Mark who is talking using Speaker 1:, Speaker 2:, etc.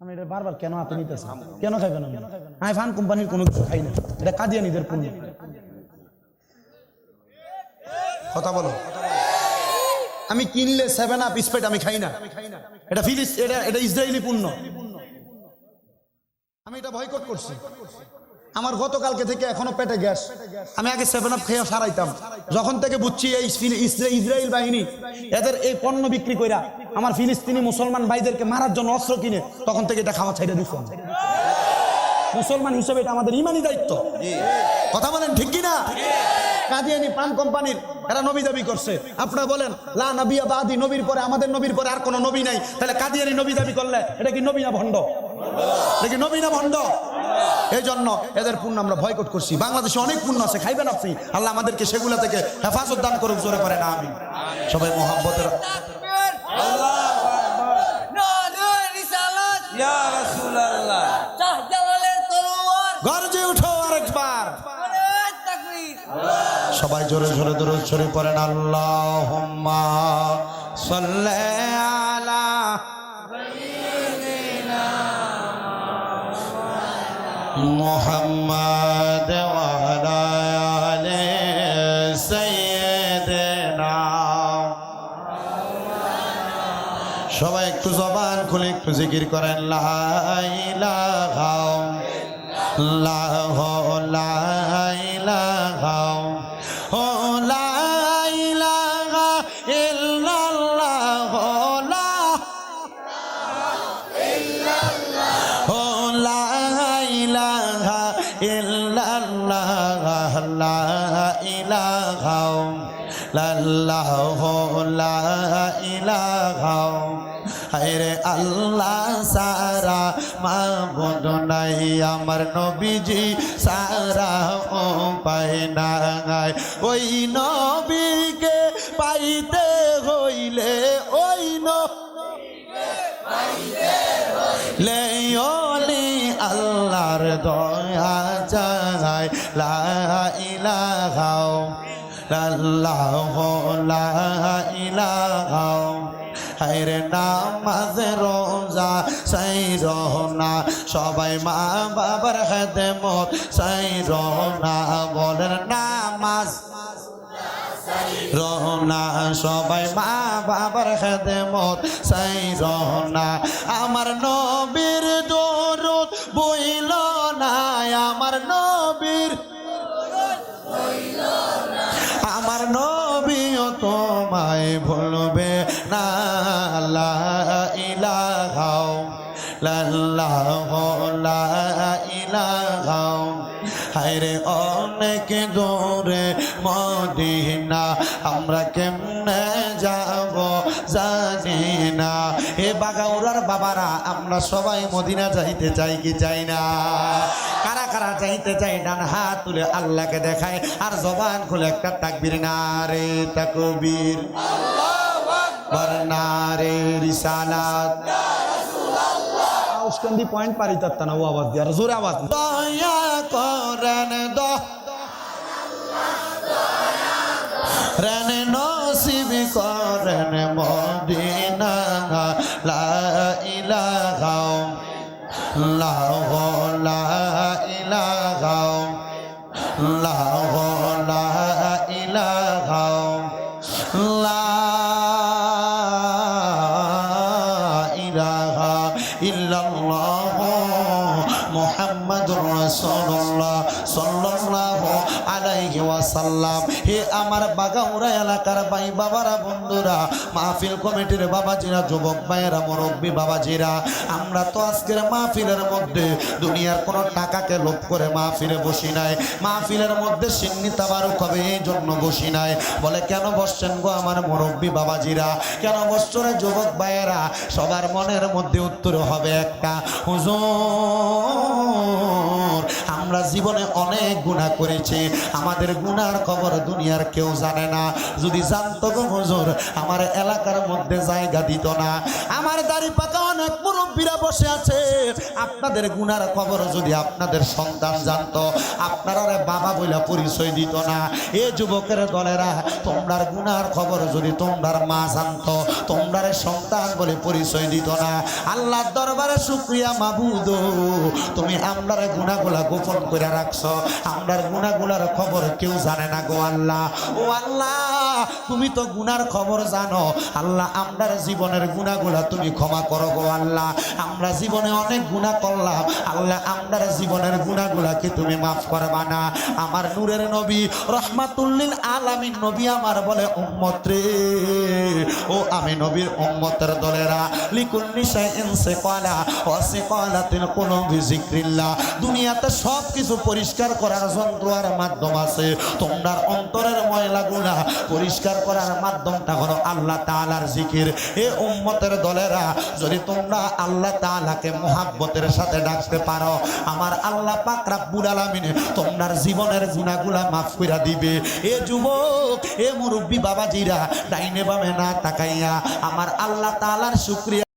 Speaker 1: আমি এটা বারবার কেন হাতে নিতেছি? কেন খাইবেন আমি আমি ফান কোম্পানির কোনো কিছু খাই না। এটা কাদিয়ানিদের পণ্য। কথা বলো। আমি কিনলে সেভেন আপ স্প্রাইট আমি খাই না। এটা ফিলিস এটা এটা ইসরায়েলি পণ্য। আমি এটা বয়কট করছি। আমার গতকালকে থেকে এখনও পেটে গ্যাস। আমি আগে সেভেন আপ খেয়ে সারাইতাম। যখন থেকে বুঝছি এই ইসরায়েল বাহিনী, এদের এই পণ্য বিক্রি কইরা আমার ফিলিস্তিনি মুসলমান ভাইদেরকে মারার জন্য অস্ত্র কিনে, তখন থেকে এটা খাওয়া ছাইড়ে দিচ্ছ মুসলমান হিসেবে এটা আমাদের ইমানি দায়িত্ব। কথা বলেন ঠিক কিনা? কাদিয়ানি পান কোম্পানির, এরা নবী দাবি করছে। আপনারা বলেন, লা নবিয়া বাদি, নবীর পরে, আমাদের নবীর পরে আর কোনো নবী নাই। তাহলে কাদিয়ানি নবী দাবি করলে এটা কি নবী না ভণ্ড? এটা কি নবী না ভণ্ড। এই জন্য এদের পুণ্য আমরা ভয়কট করছি। বাংলাদেশে অনেক পুণ্য আছে আপনি। আল্লাহ আমাদেরকে সেগুলা থেকে হেফাজত দান করুক, জোরে পারে না আমি সবাই মোহাম্মতের গর্জে উঠো আরেকবার। সবাই জোরে জোরে দূরে ছড়ে পড়েন। আল্লাহ আলা মোহাম্মদ ওয়ালা আলে সাইয়্যিদিনা সবাই একটু জবান খুলে একটু জিকির করেন। লা ইলাহা লাহ লাইলাহা হায়রে আল্লাহ, সারা মাবুদ নাই, আমার নবীজি, সারা ও পায় নাই। ওই নবীকে পাইতে হইলে, ওই নবীলে ওলি আল্লাহর দয়া যায় লা ইলাহা লাল্লাহ লা ইলাহা হায়রে নামাজ, রোজা সাই রহনা সবাই মা বাবার হাতে মত সাই রহনা বলেন নামাজ। রহনা সবাই মা বাবার হাতে মত সাই রহনা আমার নবীর দরুদ বইল না আমার নবীর। আমার নবীও তোমায় ভুলবে না। লা ইলাহা লাল্লাহ লা ইলাহা হায়রে অনেক দূরে মদিনা, আমরা কেমনে যাব? জানি না। এ বাগাউরার বাবারা আমরা সবাই মদিনা যাইতে চাই কি চাই না? কারা কারা চাইতে চাই ডান হাত তুলে আল্লাহকে দেখায় আর জবান খুলে একটা তাকবীর না রে তাকবীর বর্ণারে রিসালাত। পয়েন্ট পারি তাত্তা না ও আওয়াজ দিয়ে আর জোরে আওয়াজ করেন মদিনা লা ইলাহা লা ইলাহা লা ওয়াসাল্লাম হে আমার বাগাউড়া এলাকার ভাই বাবারা, বন্ধুরা, মাহফিল কমিটির বাবাজিরা, যুবক ভাইয়েরা, মুরব্বী বাবাজিরা, আমরা তো আজকের মাহফিলের মধ্যে দুনিয়ার কোনো টাকাকে লোভ করে মাহফিলে বসি নাই। মাহফিলের মধ্যে সিন্নি তাবারুক কবে এই জন্য বসি নাই। বলে, কেন বসছেন গো আমার মুরব্বী বাবাজিরা? কেন বছরে যুবক ভাইয়েরা? সবার মনের মধ্যে উত্তর হবে একটা, হুজুর জীবনে অনেক গুনাহ করেছি। আমাদের গুনার খবর দুনিয়ার কেউ জানে না। যদি জানতো গো হুজুর, আমার এলাকার মধ্যে জায়গা দিত না। আমার দাড়ি পাকা অনেক মুরব্বীরা বসে আছে। আপনাদের গুনার খবর যদি আপনাদের সন্তান জানতো, আপনারা বাবা বইলা পরিচয় দিত না। এ যুবকের দলেরা, তোমরার গুনার খবর যদি তোমরার মা জানতো, তোমরার সন্তান বলে পরিচয় দিত না। আল্লাহর দরবারে শুক্রিয়া মাবুদ। তুমি আমরার গুনাগুলা গোপন করে রাখছো। আমরার গুনাগুলার খবর কেউ জানে না গো আল্লাহ। ও আল্লাহ, তুমি তো গুনার খবর জানো। আল্লাহ, আমরার জীবনের গুনাগুলা তুমি ক্ষমা করো গো আল্লাহ। আমরা জীবনে অনেক গুনাহ করলাম। আল্লাহ, আমরার জীবনের গুনাহগুলাকে তুমি মাফ করবা না। আমার নূরের নবী রহমাতুল্লিল আলামিন নবী আমার বলে, উম্মত রে, ও আমি নবীর উম্মতের দলেরা। লিকুল নিশাই ইনসে কলা ওয়াসে কলাতিল কুলুবি যিকরিল্লাহ। দুনিয়াতে সব কিছু পরিষ্কার করার যন্ত্র আর মাধ্যম আছে। তোমরার অন্তরের ময়লাগুলা পরিষ্কার করার মাধ্যমটা হলো আল্লাহ তাআলার জিকির। এ উম্মতের দলেরা, যদি তোমরা আল্লাহ তাআলাকে মোহাব্বতের সাথে ডাকতে পারো, আমার আল্লাহ পাক রাব্বুল আলামিন তোমার জীবনের গুনাহগুলা মাফ কইরা দিবে। এ যুবক, এ মুরব্বী বাবাজিরা, ডাইনে বামে না তাকাইয়া আমার আল্লাহ তাআলার শুকরিয়া